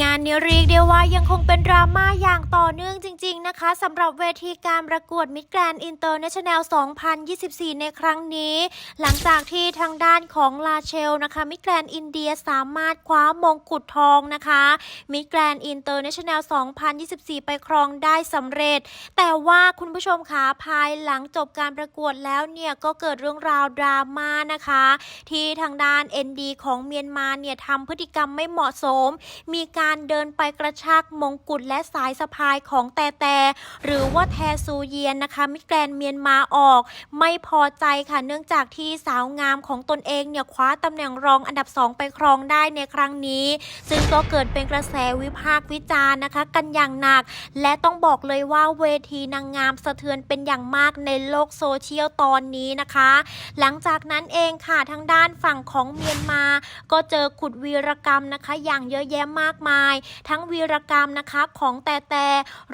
งานนี้เรียกได้ว่ายังคงเป็นดราม่าอย่างต่อเนื่องจริง ๆ นะคะสำหรับเวทีการประกวดมิสแกรนอินเตอร์เนชั่นแนล 2024 ในครั้งนี้ หลังจากที่ทางด้านของลาเชลนะคะมิสแกรนอินเดียสามารถคว้ามงกุฎทองนะคะมิสแกรนอินเตอร์เนชั่นแนล 2024 ไปครองได้สำเร็จ แต่ว่าคุณผู้ชมคะภายหลังจบการประกวดแล้วเนี่ยก็เกิดเรื่องราวดราม่านะคะ ที่ทางด้าน ND ของเมียนมาเนี่ยทำพฤติกรรมไม่เหมาะสมมีการเดินไปกระชากมงกุฎและสายสะพายของแต่แต่หรือว่าแทซูเยียนนะคะมิแกรนเมียนมาออก ไม่พอใจค่ะเนื่องจากที่สาวงามของตนเองเนี่ยคว้าตำแหน่งรองอันดับ 2 ไปครองได้ในครั้งนี้ ซึ่งก็เกิดเป็นกระแสวิพากษ์วิจารณ์นะคะ กันอย่างหนัก และต้องบอกเลยว่าเวทีนางงามสะเทือนเป็นอย่างมากในโลกโซเชียลตอนนี้นะคะ หลังจากนั้นเองค่ะทางด้านฝั่งของเมียนมา ก็เจอขุดวีรกรรมนะคะ อย่างเยอะแยะมากมาย ทั้งวีรกรรมนะคะของแต่แต่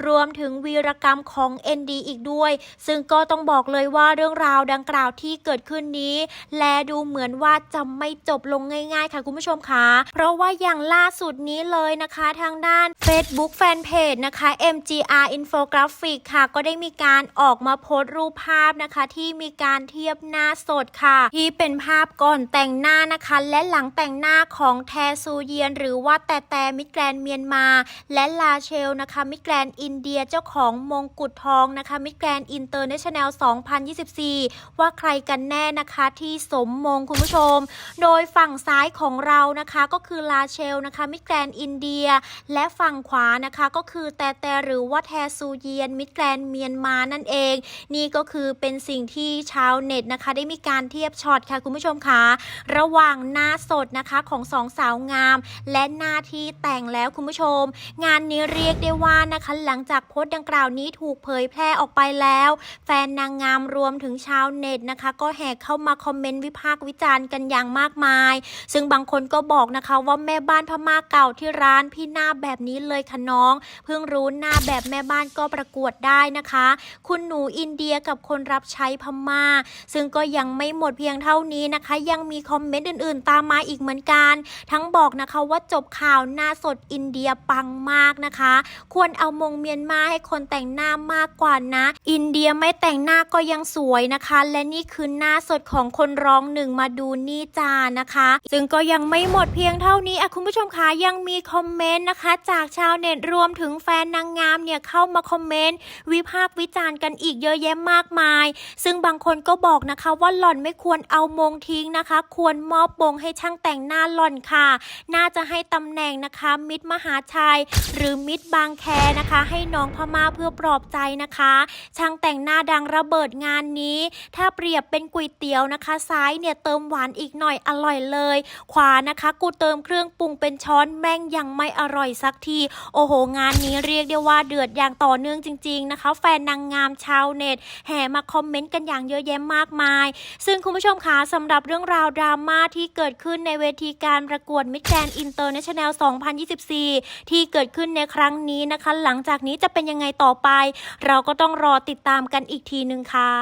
รวมถึงวีรกรรมของ ND อีกด้วย ซึ่งก็ต้องบอกเลยว่าเรื่องราวดังกล่าวที่เกิดขึ้นนี้ แลดูเหมือนว่าจะไม่จบลงง่าย ๆ ค่ะคุณผู้ชมคะเพราะว่าอย่างล่าสุดนี้เลยนะคะทางด้าน Facebook Fanpage นะคะ MGR Infographic ค่ะ ก็ได้มีการออกมาโพสต์รูปภาพนะคะ ที่มีการเทียบหน้าสดค่ะ ที่เป็นภาพก่อนแต่งหน้านะคะ และหลังแต่งหน้าของแทซูเยียน หรือว่าแต่แต่มสแกรนเมียนมา และลาเชลนะคะมิแกรนอินเดียเจ้าของมงกุฎทองนะคะมิแกรนอินเตอร์เนชั่นแนล 2024 ว่าใครกันแน่นะคะที่สมมงคุณผู้ชม โดยฝั่งซ้ายของเรานะคะก็คือลาเชลนะคะมิแกรนอินเดีย และฝั่งขวานะคะก็คือแต่แต่หรือว่าแทซูเยียนมิแกรนเมียนมานั่นเอง นี่ก็คือเป็นสิ่งที่ชาวเน็ตนะคะได้มีการเทียบช็อตค่ะคุณผู้ชมคะระหว่างหน้าสดนะคะของสองสาวงาม และหน้าที่แต่งแล้วคุณผู้ชม งานนี้เรียกได้ว่านะคะหลังจากโพสต์ดังกล่าวนี้ถูกเผยแพร่ออกไปแล้ว แฟนนางงามรวมถึงชาวเน็ตนะคะ ก็แห่เข้ามาคอมเมนต์วิพากษ์วิจารณ์กันอย่างมากมาย ซึ่งบางคนก็บอกนะคะว่าแม่บ้านพม่าเก่าที่ร้านพี่หน้าแบบนี้เลยค่ะน้อง เพิ่งรู้หน้าแบบแม่บ้านก็ประกวดได้นะคะ คุณหนูอินเดียกับคนรับใช้พม่า ซึ่งก็ยังไม่หมดเพียงเท่านี้นะคะ ยังมีคอมเมนต์อื่นๆ ตามมาอีกเหมือนกัน ทั้งบอกนะคะว่าจบข่าวหน้าสดอินเดียปังมากนะคะ ควรเอามงเมียนมาให้คนแต่งหน้ามากกว่านะ อินเดียไม่แต่งหน้าก็ยังสวยนะคะ และนี่คือหน้าสดของคนร้องหนึ่งมาดูนี่จานะคะ ซึ่งก็ยังไม่หมดเพียงเท่านี้อะคุณผู้ชมคะยังมีคอมเมนต์นะคะ จากชาวเน็ตรวมถึงแฟนนางงามเนี่ยเข้ามาคอมเมนต์วิพากษ์วิจารณ์กันอีกเยอะแยะมากมาย ซึ่งบางคนก็บอกนะคะว่าหล่อนไม่ควรเอามงทิ้งนะคะ ควรมอบมงให้ช่างแต่งหน้าหล่อนค่ะ น่าจะให้ตำแหน่งนะคะมิตรมหาชัย หรือมิตรบางแคนะคะ ให้น้องพม่าเพื่อปลอบใจนะคะ ช่างแต่งหน้าดังระเบิดงานนี้ ถ้าเปรียบเป็นก๋วยเตี๋ยวนะคะ ซ้ายเนี่ยเติมหวานอีกหน่อยอร่อยเลย ขวานะคะ กูเติมเครื่องปรุงเป็นช้อนแม่งยังไม่อร่อยสักที โอ้โห งานนี้เรียกได้ว่าเดือดอย่างต่อเนื่องจริง ๆนะคะ แฟนนางงามชาวเน็ตแห่มาคอมเมนต์กันอย่างเยอะแยะมากมาย ซึ่งคุณผู้ชมคะสำหรับเรื่องราวดราม่าที่เกิดขึ้นในเวทีการประกวดมิ s แกรนอินเตอร์เนชั่นแนล2024 ที่เกิดขึ้นในครั้งนี้นะคะ หลังจากนี้จะเป็นยังไงต่อไป เราก็ต้องรอติดตามกันอีกทีหนึ่งค่ะ